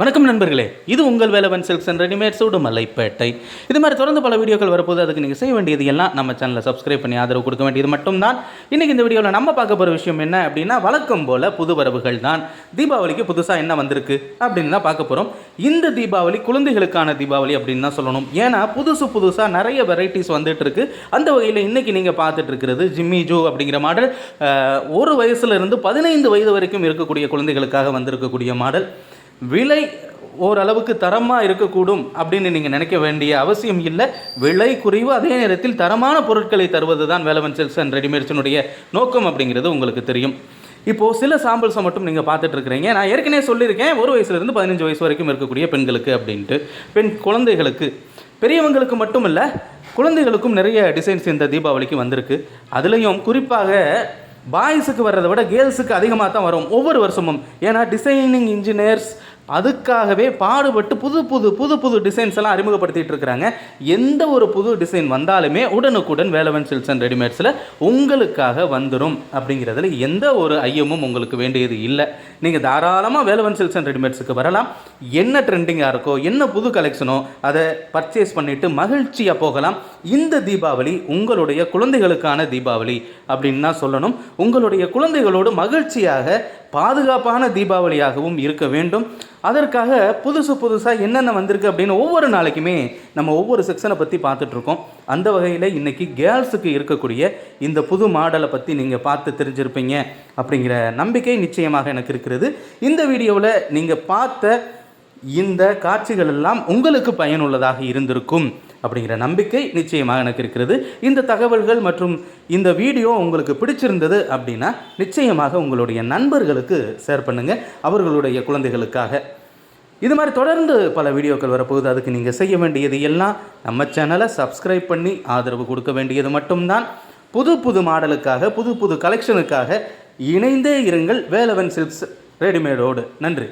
வணக்கம் நண்பர்களே. இது உங்கள் Velavan silks and readymade Soodumalaipettai இது மாதிரி தொடர்ந்து பல வீடியோக்கள் வரப்போது அதுக்கு நீங்கள் செய்ய வேண்டியது எல்லாம் நம்ம சேனலை சப்ஸ்கிரைப் பண்ணி ஆதரவு கொடுக்க வேண்டியது மட்டும்தான். இன்றைக்கி இந்த வீடியோவில் நம்ம பார்க்க போகிற விஷயம் என்ன அப்படின்னா வழக்கம் போல் புது வரவுகள் தான். தீபாவளிக்கு புதுசாக என்ன வந்திருக்கு அப்படின்னு தான் பார்க்க போகிறோம் இந்த தீபாவளி குழந்தைகளுக்கான தீபாவளி அப்படின்னு தான் சொல்லணும். ஏன்னா புதுசு புதுசாக நிறைய வெரைட்டிஸ் வந்துட்டு இருக்கு அந்த வகையில் இன்றைக்கி நீங்கள் பார்த்துட்டு இருக்கிறது ஜிம்மி ஜூ அப்படிங்கிற மாடல். ஒரு வயசுலேருந்து பதினைந்து வயது வரைக்கும் இருக்கக்கூடிய குழந்தைகளுக்காக வந்திருக்கக்கூடிய மாடல். விலை ஓரளவுக்கு தரமாக இருக்கக்கூடும் அப்படின்னு நீங்கள் நினைக்க வேண்டிய அவசியம் இல்லை. விலை குறைவு அதே நேரத்தில் தரமான பொருட்களை தருவது தான் வேலவன் செல்ஸ் அண்ட் ரெடிமேட்ஸினுடைய நோக்கம் அப்படிங்கிறது உங்களுக்கு தெரியும். இப்போது சில சாம்பிள்ஸை மட்டும் நீங்கள் பார்த்துட்ருக்குறீங்க நான் ஏற்கனவே சொல்லியிருக்கேன். ஒரு வயசுலேருந்து பதினஞ்சு வயசு வரைக்கும் இருக்கக்கூடிய பெண்களுக்கு அப்படின்ட்டு. பெண் குழந்தைகளுக்கு. பெரியவங்களுக்கு மட்டும் இல்லை குழந்தைகளுக்கும் நிறைய டிசைன்ஸ் இந்த தீபாவளிக்கு வந்திருக்கு. அதுலேயும் குறிப்பாக பாய்ஸுக்கு வர்றதை விட கேர்ள்ஸுக்கு அதிகமாக தான் வரும். ஒவ்வொரு வருஷமும். ஏன்னா டிசைனிங் இன்ஜினியர்ஸ் அதுக்காகவே பாடுபட்டு புது புது புது புது டிசைன்ஸ் எல்லாம் அறிமுகப்படுத்திட்டு இருக்கிறாங்க. எந்த ஒரு புது டிசைன் வந்தாலுமே உடனுக்குடன் வேலவன் சில்ஸ் அண்ட் ரெடிமேட்ஸில் உங்களுக்காக வந்துடும் அப்படிங்கிறதுல எந்த ஒரு ஐயமும் உங்களுக்கு வேண்டியது இல்லை. நீங்கள் தாராளமாக வேலவன் சில்ஸ் அண்ட் ரெடிமேட்ஸுக்கு வரலாம். என்ன ட்ரெண்டிங்காக இருக்கோ என்ன புது கலெக்ஷனோ அதை பர்ச்சேஸ் பண்ணிவிட்டு மகிழ்ச்சியாக போகலாம். இந்த தீபாவளி உங்களுடைய குழந்தைகளுக்கான தீபாவளி அப்படின்னு தான் சொல்லணும். உங்களுடைய குழந்தைகளோடு மகிழ்ச்சியாக பாதுகாப்பான தீபாவளியாகவும் இருக்க வேண்டும். அதற்காக புதுசு புதுசாக என்னென்ன வந்திருக்கு அப்படின்னு ஒவ்வொரு நாளைக்குமே நம்ம ஒவ்வொரு செக்ஷனை பற்றி பார்த்துட்ருக்கோம். அந்த வகையில் இன்றைக்கி கேர்ள்ஸுக்கு இருக்கக்கூடிய இந்த புது மாடலை பற்றி நீங்கள் பார்த்து தெரிஞ்சிருப்பீங்க அப்படிங்கிற நம்பிக்கை நிச்சயமாக எனக்கு இருக்கிறது. இந்த வீடியோவில் நீங்கள் பார்த்த இந்த காட்சிகள் எல்லாம் உங்களுக்கு பயனுள்ளதாக இருந்திருக்கும். அப்படிங்கிற நம்பிக்கை நிச்சயமாக எனக்கு இருக்கிறது. இந்த தகவல்கள் மற்றும் இந்த வீடியோ உங்களுக்கு பிடிச்சிருந்தது அப்படின்னா நிச்சயமாக உங்களுடைய நண்பர்களுக்கு ஷேர் பண்ணுங்கள் அவர்களுடைய குழந்தைகளுக்காக. இது மாதிரி தொடர்ந்து பல வீடியோக்கள் வரப்போகுது. அதுக்கு நீங்கள் செய்ய வேண்டியது எல்லாம் நம்ம சேனலை சப்ஸ்கிரைப் பண்ணி ஆதரவு கொடுக்க வேண்டியது மட்டும்தான். புது புது மாடலுக்காக புது புது கலெக்ஷனுக்காக இணைந்தே இருங்கள். வேலவன் சில்க்ஸ் ரெடிமேடோடு நன்றி.